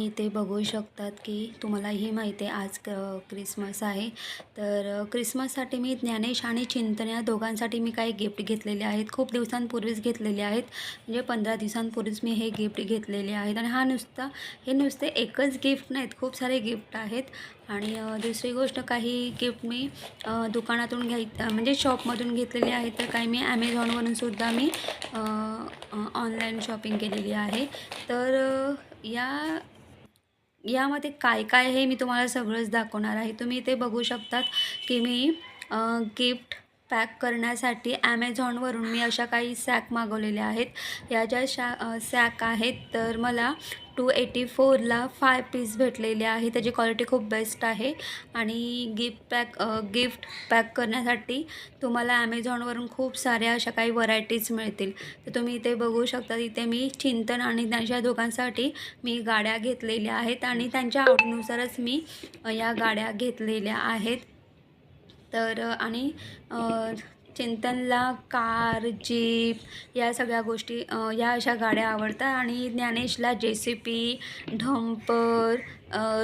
तुम्ही इथे बघू शकतात की तुम्हाला ही माहिती आहे आज क क्रिसमस आहे. तर क्रिसमससाठी मी ज्ञानेश आणि चिंतन या दोघांसाठी मी काही गिफ्ट घेतलेले आहेत. खूप दिवसांपूर्वीच घेतलेले आहेत. म्हणजे पंधरा दिवसांपूर्वीच मी हे गिफ्ट घेतलेले आहेत. आणि हा नुसता हे नुसते एकच गिफ्ट नाहीत. खूप सारे गिफ्ट आहेत. आणि दुसरी गोष्ट काही गिफ्ट मी दुकानातून घ्याय म्हणजे शॉपमधून घेतलेले आहेत. तर काही मी ॲमेझॉनवरून सुद्धा मी ऑनलाईन शॉपिंग केलेली आहे. तर या यामध्ये काय काय हे मी तुम्हाला सगळंच दाखवणार आहे. तुम्ही इथे बघू शकतात की मी गिफ्ट पॅक करण्यासाठी ॲमेझॉनवरून मी अशा काही सॅक मागवलेल्या आहेत. या ज्या शा सॅक आहेत तर मला टू एटी फोरला फाय पीस भेटलेले आहे. त्याची क्वालिटी खूप बेस्ट आहे. आणि गिफ्ट पॅक गिफ्ट पॅक करण्यासाठी तुम्हाला ॲमेझॉनवरून खूप साऱ्या अशा काही व्हरायटीज मिळतील. तर तुम्ही इथे बघू शकता इथे मी चिंतन आणि त्यांच्या दोघांसाठी मी गाड्या घेतलेल्या आहेत आणि त्यांच्या आवडीनुसारच मी या गाड्या घेतलेल्या आहेत. तर आणि चिंतनला कार जीप या सगळ्या गोष्टी या अशा गाड्या आवडतात. आणि ज्ञानेशला जे सी पी ढंपर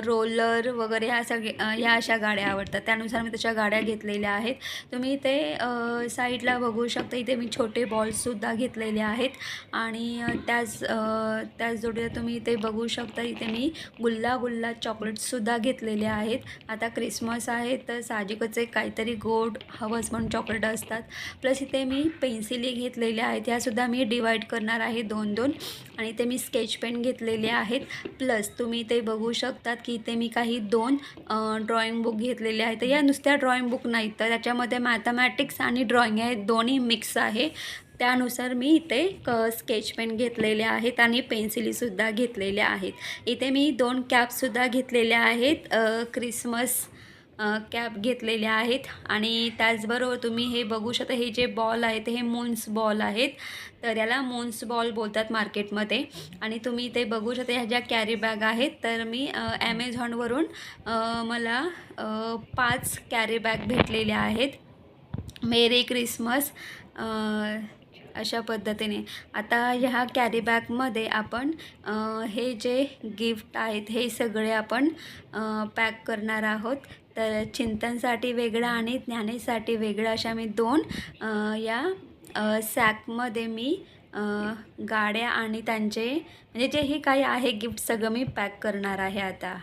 रोलर वगैरे ह्या सगळे ह्या अशा गाड्या आवडतात. त्यानुसार मी तशा गाड्या घेतलेल्या आहेत. तुम्ही ते साईडला बघू शकता. इथे मी छोटे बॉल्ससुद्धा घेतलेले आहेत. आणि त्याच त्याच जोडीला तुम्ही इथे बघू शकता. इथे मी गुल्ला गुल्ला चॉकलेट्ससुद्धा घेतलेले आहेत. आता क्रिसमस आहे तर साहजिकच एक काहीतरी गोड हवंच म्हणून चॉकलेट असतात. प्लस इथे मी पेन्सिली घेतलेल्या आहेत. ह्यासुद्धा मी डिवाईड करणार आहे दोन दोन आणि इथे मी स्केच पेन घेतलेले आहेत. प्लस तुम्ही इथे बघू शकतात की इथे मी काही दोन ड्रॉइंग बुक घेतलेले आहेत. तर या नुसत्या ड्रॉइंग बुक नाहीत. तर त्याच्यामध्ये मॅथमॅटिक्स आणि ड्रॉइंग आहे दोन्ही मिक्स आहे. त्यानुसार मी इथे क स्केच पेन घेतलेले आहेत आणि पेन्सिलीसुद्धा घेतलेल्या आहेत. इथे मी दोन कॅपसुद्धा घेतलेल्या आहेत. क्रिसमस कॅप घेतलेल्या आहेत आणि त्याचबरोबर तुम्ही हे बघू शकता हे जे बॉल आहेत हे मोन्स बॉल आहेत. तर याला मोन्स बॉल बोलतात मार्केटमध्ये. आणि तुम्ही ते बघू शकता ह्या ज्या कॅरी बॅग आहेत तर मी ॲमेझॉनवरून मला पाच कॅरी बॅग भेटलेल्या आहेत. मेरी क्रिसमस अशा पद्धतीने. आता ह्या कॅरी बॅगमध्ये आपण हे जे गिफ्ट आहेत हे सगळे आपण पॅक करणार आहोत. तर चिंतनसाठी वेगळं आणि ज्ञानेसाठी वेगळं अशा मी दोन या सॅकमध्ये मी गाड्या आणि त्यांचे म्हणजे जे हे काही आहे गिफ्ट सगळं मी पॅक करणार आहे आता.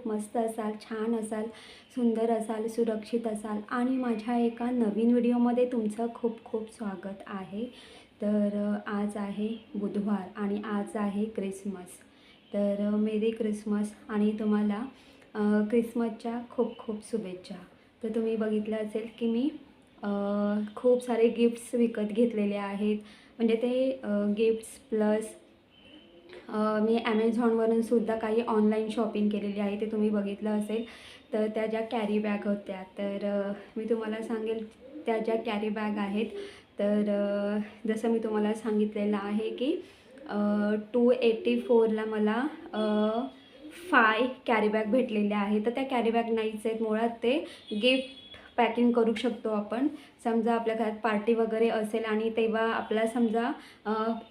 खूप मस्त असाल छान असाल सुंदर असाल सुरक्षित असाल. आणि माझ्या एका नवीन व्हिडिओमध्ये तुमचं खूप खूप स्वागत आहे. तर आज आहे बुधवार आणि आज आहे क्रिसमस. तर मेरी क्रिसमस आणि तुम्हाला क्रिसमसच्या खूप खूप शुभेच्छा. तर तुम्ही बघितलं असेल की मी खूप सारे गिफ्ट्स विकत घेतलेले आहेत. म्हणजे ते गिफ्ट्स प्लस मी ॲमेझॉनवरून सुद्धा काही ऑनलाईन शॉपिंग केलेली आहे ते तुम्ही बघितलं असेल. तर त्या ज्या कॅरी बॅग होत्या तर मी तुम्हाला सांगेल त्या ज्या कॅरी बॅग आहेत तर जसं मी तुम्हाला सांगितलेलं आहे की टू एटी फोरला मला फाय कॅरी बॅग भेटलेल्या आहे तर त्या कॅरी बॅग नाहीच आहेत मुळात ते गिफ्ट पॅकिंग करू शकतो आपण. समजा आपल्या घरात पार्टी वगैरे असेल आणि तेव्हा आपला समजा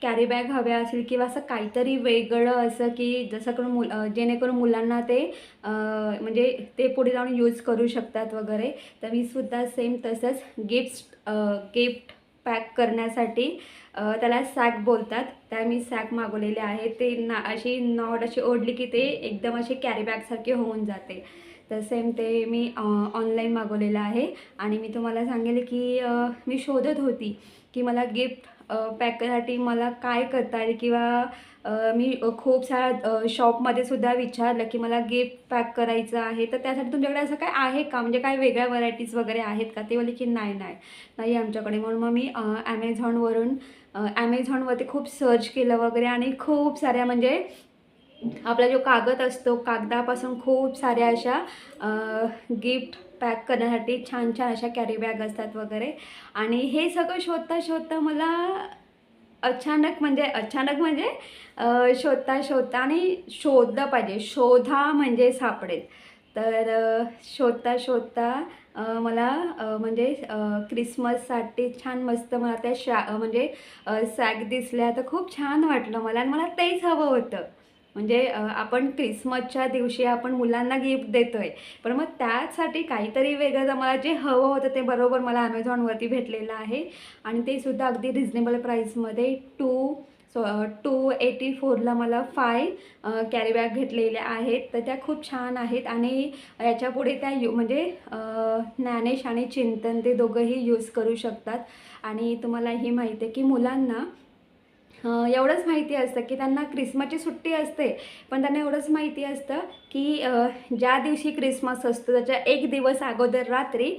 कॅरी बॅग हव्या असेल किंवा असं काहीतरी वेगळं असं की जसं करून मुल जेणेकरून मुलांना ते म्हणजे ते पुढे जाऊन यूज करू शकतात वगैरे. तर मी सुद्धा सेम तसंच गिफ्ट गिफ्ट पॅक करण्यासाठी त्याला सॅक बोलतात. त्या मी सॅक मागवलेले आहे ते ना अशी नॉट अशी ओढली की ते एकदम असे कॅरीबॅगसारखे होऊन जाते. तर सेम ते मी ऑनलाईन मागवलेलं आहे. आणि मी तुम्हाला सांगेल की मी शोधत होती की मला गिफ्ट पॅक करण्यासाठी मला काय करता येईल किंवा मी खूप साऱ्या शॉपमध्ये सुद्धा विचारलं की मला गिफ्ट पॅक करायचं आहे. तर त्यासाठी तुमच्याकडे असं काय आहे का? म्हणजे काय वेगळ्या व्हरायटीज वगैरे आहेत का? ते बोलले की नाही नाही. नाही आमच्याकडे. म्हणून मग मी ॲमेझॉनवरून ॲमेझॉनवरती खूप सर्च केलं वगैरे आणि खूप साऱ्या म्हणजे आपला जो कागद असतो कागदापासून खूप साऱ्या अशा गिफ्ट पॅक करण्यासाठी छान छान अशा कॅरी बॅग असतात वगैरे. आणि हे सगळं शोधता शोधता मला अचानक म्हणजे अचानक म्हणजे शोधता शोधता आणि शोधलं पाहिजे. शोधा म्हणजे सापडेल. तर शोधता शोधता मला म्हणजे क्रिसमससाठी छान मस्त मला त्या शा म्हणजे सॅग दिसल्या. तर खूप छान वाटलं मला आणि मला तेच हवं होतं. म्हणजे आपण क्रिसमसच्या दिवशी आपण मुलांना गिफ्ट देतो आहे पण मग त्यासाठी काहीतरी वेगळं मला जे हवं होतं ते बरोबर मला ॲमेझॉनवरती भेटलेलं आहे. आणि ते सुद्धा अगदी रिजनेबल प्राईसमध्ये टू सो टू एटी फोरला मला फाय कॅरीबॅग घेतलेल्या आहेत. तर त्या खूप छान आहेत. आणि याच्यापुढे त्या यू म्हणजे ज्ञानेश आणि चिंतन ते दोघंही यूज करू शकतात. आणि तुम्हाला ही माहिती आहे की मुलांना एवढंच माहिती असतं की त्यांना क्रिसमसची सुट्टी असते. पण त्यांना एवढंच माहिती असतं की ज्या दिवशी क्रिसमस असतो त्याच्या एक दिवस अगोदर रात्री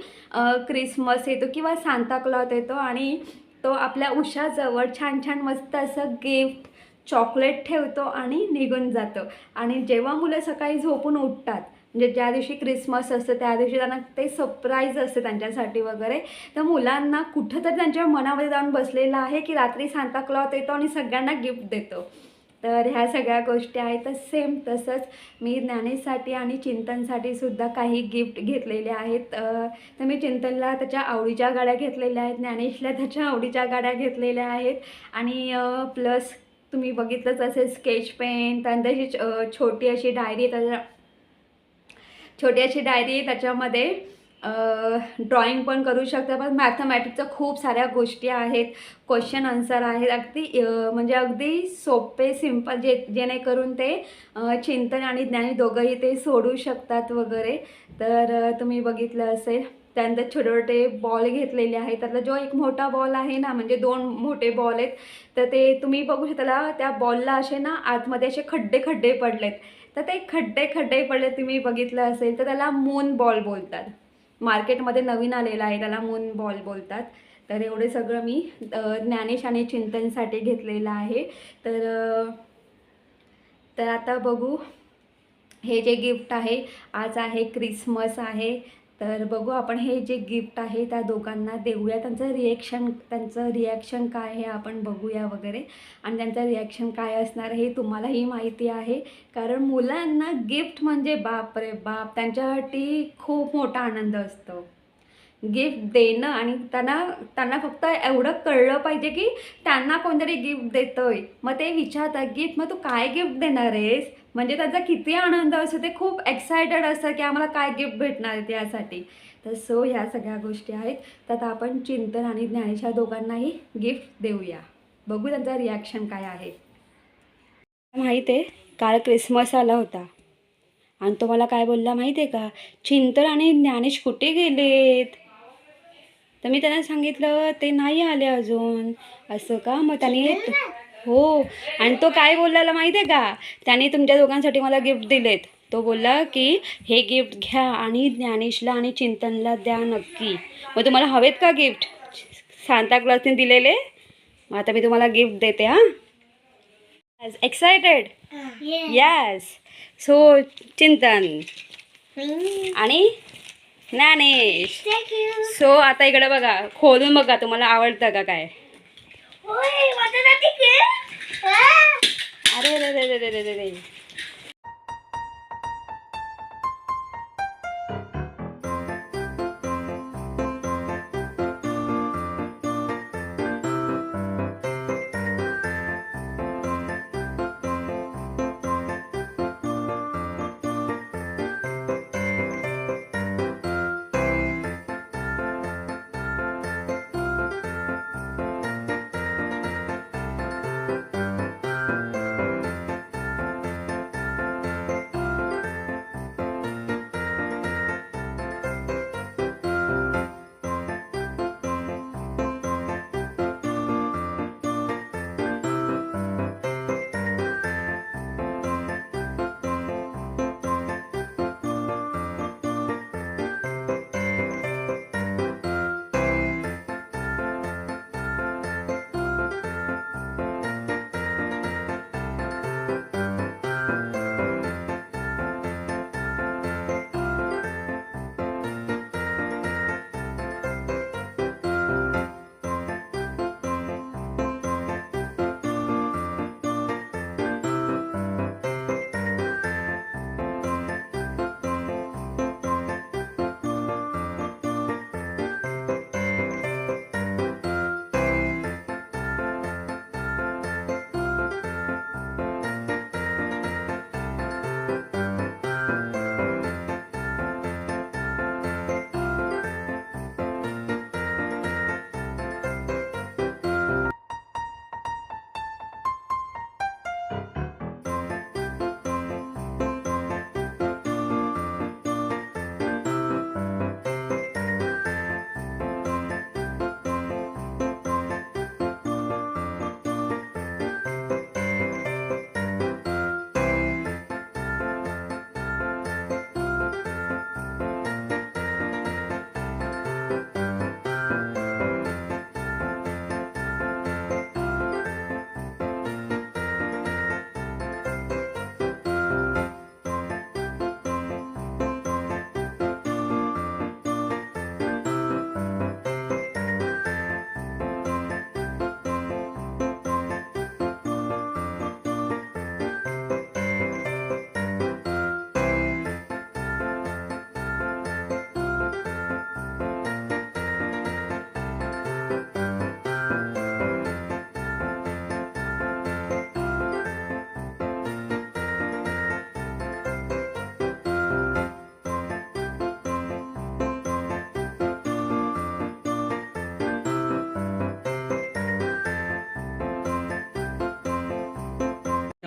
क्रिसमस येतो किंवा सांताक्लॉथ येतो आणि तो आपल्या उशाजवळ छान छान मस्त असं गिफ्ट चॉकलेट ठेवतो आणि निघून जातो. आणि जेव्हा मुलं सकाळी झोपून उठतात म्हणजे ज्या दिवशी क्रिसमस असतं त्या दिवशी त्यांना ते सरप्राईज असते त्यांच्यासाठी वगैरे. तर मुलांना कुठंतरी त्यांच्या मनामध्ये जाऊन बसलेलं आहे की रात्री सांताक्लॉथ येतो आणि सगळ्यांना गिफ्ट देतो. तर ह्या सगळ्या गोष्टी आहेत. तर सेम तसंच मी ज्ञानेशसाठी आणि चिंतनसाठी सुद्धा काही गिफ्ट घेतलेले आहेत. तर मी चिंतनला त्याच्या आवडीच्या गाड्या घेतलेल्या आहेत. ज्ञानेशला त्याच्या आवडीच्या गाड्या घेतलेल्या आहेत. आणि प्लस तुम्ही बघितलंच असेल स्केच पेन त्यानंतर छोटी अशी डायरी त्याच्या छोटी अशी डायरी आहे त्याच्यामध्ये ड्रॉइंग पण करू शकता. पण मॅथमॅटिकच्या खूप साऱ्या गोष्टी आहेत. क्वेश्चन आन्सर आहेत. अगदी म्हणजे अगदी सोपे सिंपल जे जेणेकरून ते चिंतन आणि ज्ञानी दोघंही ते सोडू शकतात वगैरे. तर तुम्ही बघितलं असेल. त्यानंतर छोटे छोटे बॉल घेतलेले आहेत. त्यातला जो एक मोठा बॉल आहे ना म्हणजे दोन मोठे बॉल आहेत. तर ते तुम्ही बघू शकता. त्या बॉलला असे ना आतमध्ये असे खड्डे खड्डे पडलेत. तर ते खड्डे खड्डे पडले तुम्ही बघितलं असेल तर त्याला मून बॉल बोलतात. मार्केटमध्ये नवीन आलेला आहे त्याला मून बॉल बोलतात. तर एवढे सगळं मी ज्ञानेश आणि चिंतनसाठी घेतलेलं आहे. तर तर आता बघू. हे जे गिफ्ट आहे आज आहे क्रिसमस आहे. तर बघू आपण हे जे गिफ्ट आहे त्या दोघांना देऊया. त्यांचं रिॲक्शन त्यांचं रिॲक्शन काय आहे आपण बघूया वगैरे. आणि त्यांचं रिॲक्शन काय असणार हे तुम्हालाही माहिती आहे. कारण मुलांना गिफ्ट म्हणजे बाप रे बाप. त्यांच्यासाठी खूप मोठा आनंद असतो. गिफ्ट देणं आणि त्यांना त्यांना फक्त एवढं कळलं पाहिजे की त्यांना कोणतरी गिफ्ट देतोय. मग ते विचारतात गिफ्ट मग तू काय गिफ्ट देणार आहेस? म्हणजे त्यांचा किती आनंद असतो ते खूप एक्सायटेड असतं की आम्हाला काय गिफ्ट भेटणार आहे त्यासाठी. तर सो ह्या सगळ्या गोष्टी आहेत. तर आता आपण चिंतन आणि ज्ञानेशा दोघांनाही गिफ्ट देऊया. बघू त्यांचा रिॲक्शन काय आहे. माहीत आहे काल क्रिसमस आला होता. आणि तो मला काय बोलला माहिती आहे का? चिंतन आणि ज्ञानेश कुठे गेलेत? तर मी त्यांना सांगितलं ते नाही आले अजून. असं का? मग त्याने हो. आणि तो काय बोललेला माहिती आहे का? त्याने तुमच्या दोघांसाठी मला गिफ्ट दिलेत. तो बोलला की हे गिफ्ट घ्या आणि ज्ञानेशला आणि चिंतनला द्या नक्की. मग तुम्हाला हवेत का गिफ्ट सांता क्लॉजने दिलेले? मग आता मी तुम्हाला गिफ्ट देते हां? एक्सायटेड येस सो चिंतन. आणि? ज्ञानेश. सो आता इकडे बघा खोलून बघा तुम्हाला आवडतं का काय? अरे रे रे रे रे रे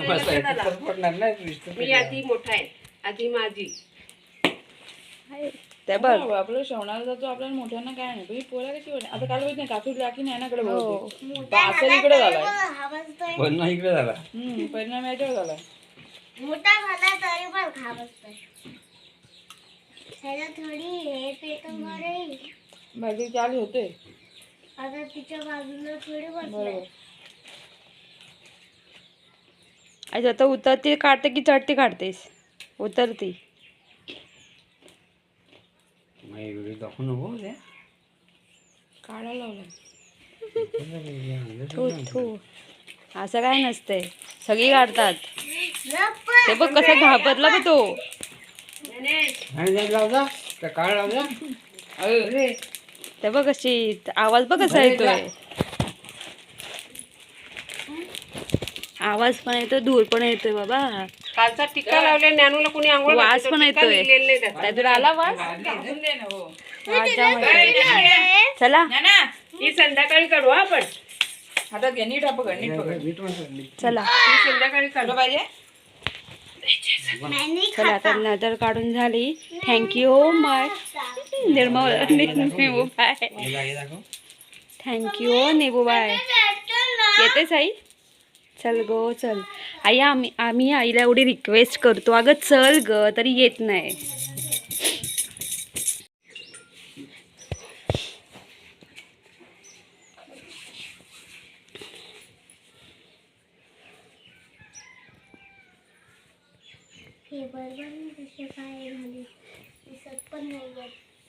मी आधी मोठा आहे. आधी माझी. ते बघ. हो, आपलं श्रवणाला जातो आपल्याला मोठ्यांना काय नाही. पण ही पोरा कशी आता काल बघितलं काकू लाकी असेल इकडे झालाय. पण नाही इकडे झाला. हम्म, परिणाम याच्यावर झालाय. मोठा झाला तरी पण त्याला थोडी हे पेट बरे बाकी चालू होते आता तिच्या बाजूला थोडी बसलाय. बरोबर आज आता उतरती काढते की चढती काढतेस? उतरती. थू थू असं काय नसते सगळी काढतात. ते बघ कसं घाबरला बघ तो. ते बघ कशी आवाज बघ कसा येतोय. आवाज पण येतोय धूर पण येतोय बाबा. कालचा टिक्का लावले ज्ञानूला कोणी आंघोळ वास पण येतोय. आला वास? चला. ही संध्याकाळी काढू आपण. चला. पाहिजे? चला तर नजर काढून झाली. थँक्यू माय निर्मल नेबू बाय थँक्यू नेबू बाय येते साई? चल गो चल. आई आम्ही आम्ही आईला एवढी रिक्वेस्ट करतो. अगं चल ग तरी येत नाही. पेपर पण कसे काय झाले दिसत पण नाहीये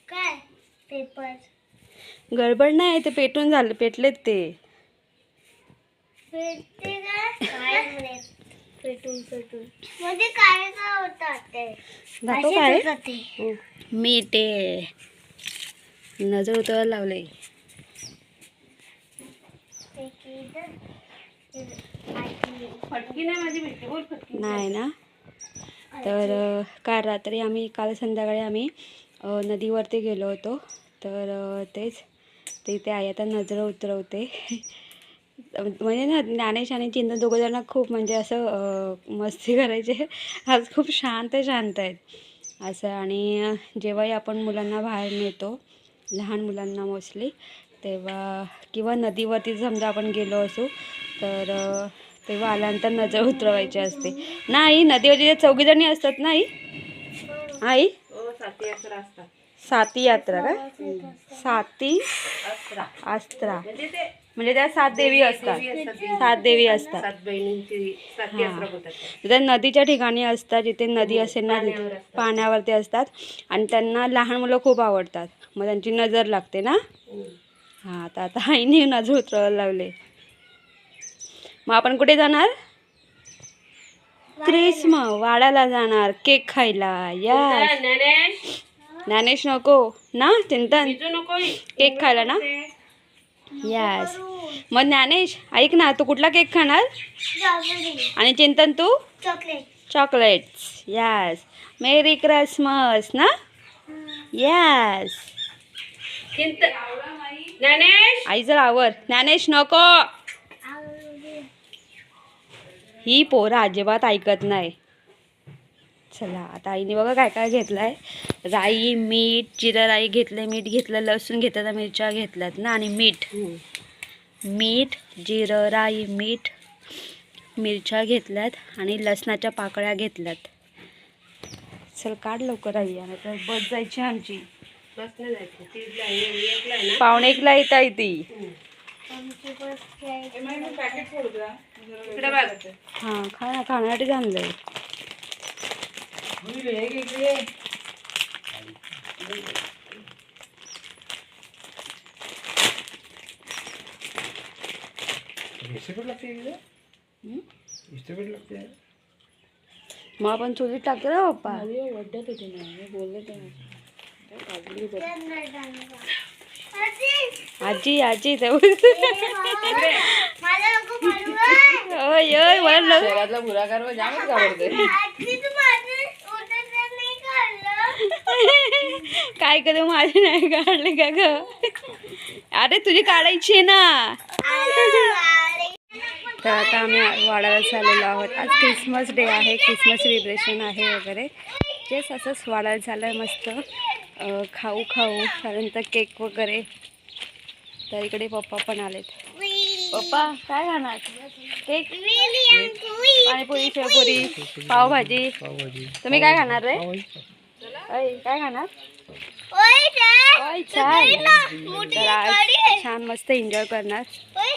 काय? पेपर? गडबड नाही ते पेटून झालं पेटलेत ते. का काय म्हणजे काय काय होतात ते दाखव होतात ते. नजर उतरायला लावले ते की इधर- इधर आजी. फटकी नाही माझी भेटते बोल फटकी. नाही ना? तर अ, काल रात्री आम्ही काल संध्याकाळी आम्ही अ, नदीवरती गेलो होतो. तर अ, तेच तिथे आई आता नजर उतरवते. म्हणजे ना ज्ञानेश आणि चिंतन दोघं जण खूप म्हणजे असं मस्ती करायचे. आज खूप शांत शांत आहेत. असं आणि जेव्हाही आपण मुलांना बाहेर नेतो लहान मुलांना मोस्टली तेव्हा किंवा नदीवरती समजा आपण गेलो असू तर तेव्हा आल्यानंतर नजर उतरवायची असते. नाही नदीवरती चौघीजणी असतात नाही आई? साती अकरा असतात साती? यात्रा का साती अस्त्रा म्हणजे ते म्हणजे त्या सात देवी असतात. सात देवी असतात. सात बहिणींची साती हा. अकरा होतात. त्या नदीच्या ठिकाणी असतात जिथे नदी असेल ना तिथे पाण्यावरती असतात. आणि त्यांना लहान मुलं खूप आवडतात. मग त्यांची नजर लागते ना? हां. आता आता आईने नजर उतरवायला लावले. मग आपण कुठे जाणार? क्रिस्म वाड्याला जाणार केक खायला. या ज्ञानेश. नको. ना चिंतन. केक खायला ना? यस मग ज्ञानेश ऐक ना तू कुठला केक खाणार? आणि चिंतन तू? Chocolate chocolates yes merry Christmas ना? यस चिंत ज्ञानेश? आई जर आवर. ज्ञानेश नको. ही पोरं अजिबात ऐकत नाही. चला आता आईने बघा काय काय घेतलं आहे राई मीठ जिरं राई घेतलं मीठ घेतलं लसूण घेतलं मिरच्या घेतल्यात ना आणि मीठ. मीठ जिरं राई मीठ मिरच्या घेतल्यात आणि लसणाच्या पाकळ्या घेतल्यात. चल काढ लवकर आई आणि तर बस जायची आमची. बस नाही जायचं तीसला आहे, एकला आहे ना पावणे एकला येत आहे ती. हां खा खाण्यासाठी आणलंय. होईल हे घे इकडे. इस्टेपीट लागते इकडे हं? इस्टेपीट लागते मग आपण चुलीत टाकतो ना पप्पा वड्डत होते ना मी बोलले. आजी, आजी आजी ते मला नको बनवाय. ओय ओय मला शहरातला व जामच घाबरते आजी, तू माझं उठायचं नाही काढलं. काय करू माझी नाही काढले का ग? अरे तुझी काढायची आहे ना. तर आता आम्ही वाड्याला चाललेलो आहोत. आज क्रिसमस डे आहे क्रिसमस सेलिब्रेशन आहे वगैरे. जेच असंच वाड्याला चाललं आहे मस्त खाऊ खाऊ त्यानंतर केक वगैरे. तर इकडे पप्पा पण आलेत. पप्पा काय खाणार? केक. पाणीपुरी शेवपुरी पावभाजी. तुम्ही काय खाणार रे? पावभाजी अय काय खाणार ओय, काय? अय छान मोठी तर आज गाडी आहे. छान मस्त एन्जॉय करणार ओय,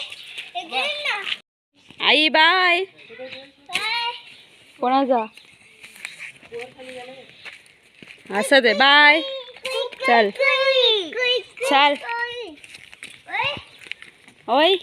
हे घे ना. आई बाय काय? कोणाचा असं दे बाय चल कुई, कुई, कुई, चल कुई. ओय, ओय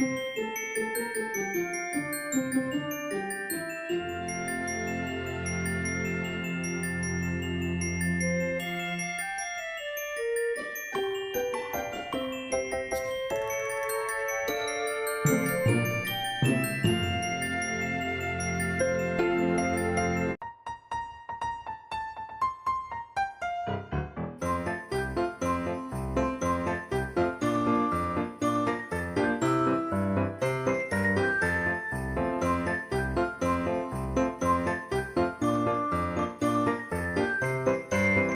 Thank you.